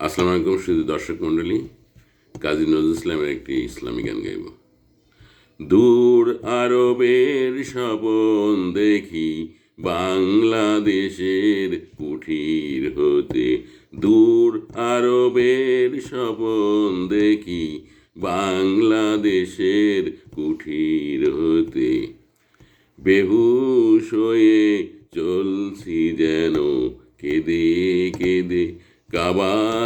আসসালামু আলাইকুম শুধু দর্শক মণ্ডলী। কাজী নজরুল ইসলামের একটি ইসলামী গান গাইব। দূর আরবের স্বপন দেখি বাংলাদেশের কুঠির হতে। দূর আরবের স্বপন দেখি বাংলাদেশের কুঠির হতে। বেহুশ হয়ে চলছি যেন কেঁদে কেঁদে কাবার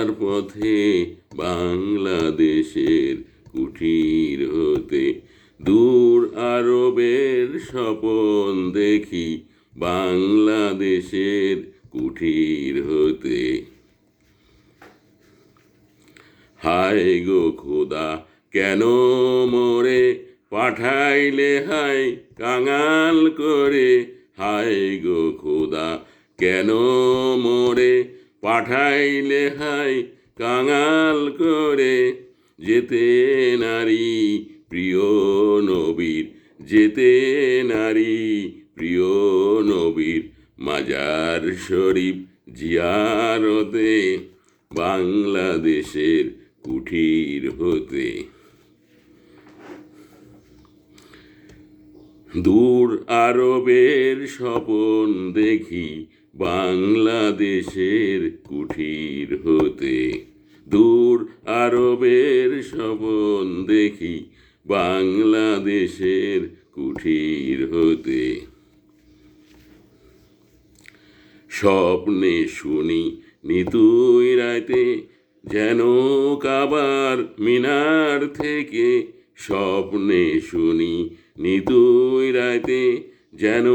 বাংলাদেশের কুঠির হতে, দূর আরবের স্বপন দেখি বাংলাদেশের কুঠির হতে। হায় গো খোদা, কেন মোরে পাঠাইলে হায় কাঙাল করে? হায় গো খোদা, কেন মোরে পাঠাইলে হায় কাঙাল করে যেতে নারী, প্রিয় নবীর। যেতে নারী, প্রিয় নবীর। মাজার শরীফ জিয়ারতে, বাংলাদেশের কুঠির হতে। দূর আরবের স্বপন দেখি বাংলাদেশের কুঠির হতে, দূর আরবের স্বপন দেখি বাংলাদেশের কুঠির হতে। স্বপ্নে শুনি নিতুই রাতে যেন কাবার মিনার থেকে, স্বপ্নে শুনি নিতুই রাতে যেন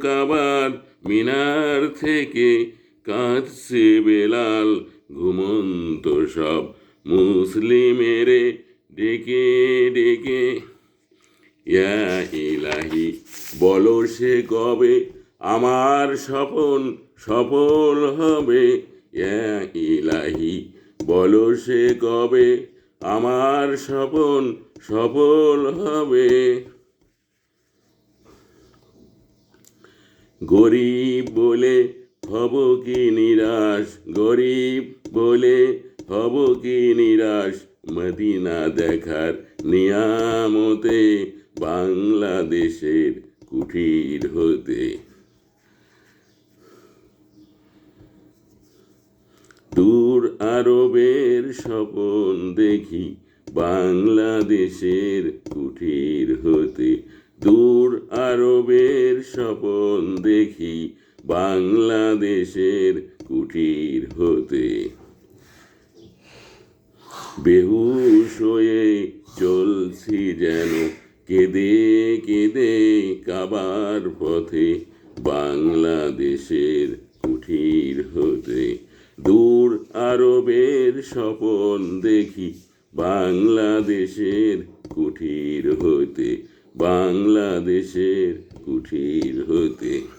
কাবার মিনার থেকে কাঁদছে বেলাল, ঘুমন্ত সব মুসলিমেরে ডেকে ডেকে। ইলাহি, বলো সে কবে আমার স্বপন সফল হবে? ইলাহি, বলো সে কবে আমার স্বপন সফল হবে? গরিব বলে হব কি নিরাশ, গরিব বলে হব কি নিরাশ, মদিনা দেখার নিয়ামতে বাংলাদেশের কুঠির হতে। দূর আরবের স্বপন দেখি বাংলাদেশের কুঠির হতে। দূর আরবের স্বপন দেখি বাংলাদেশের কুঠির হতে। বেহুশ হয়ে চলছি যেন কেঁদে কেঁদে কাবার পথে বাংলাদেশের কুঠির হতে। দূর আরবের স্বপন দেখি বাংলাদেশের কুঠির হতে। বাংলাদেশের কুঠির হতে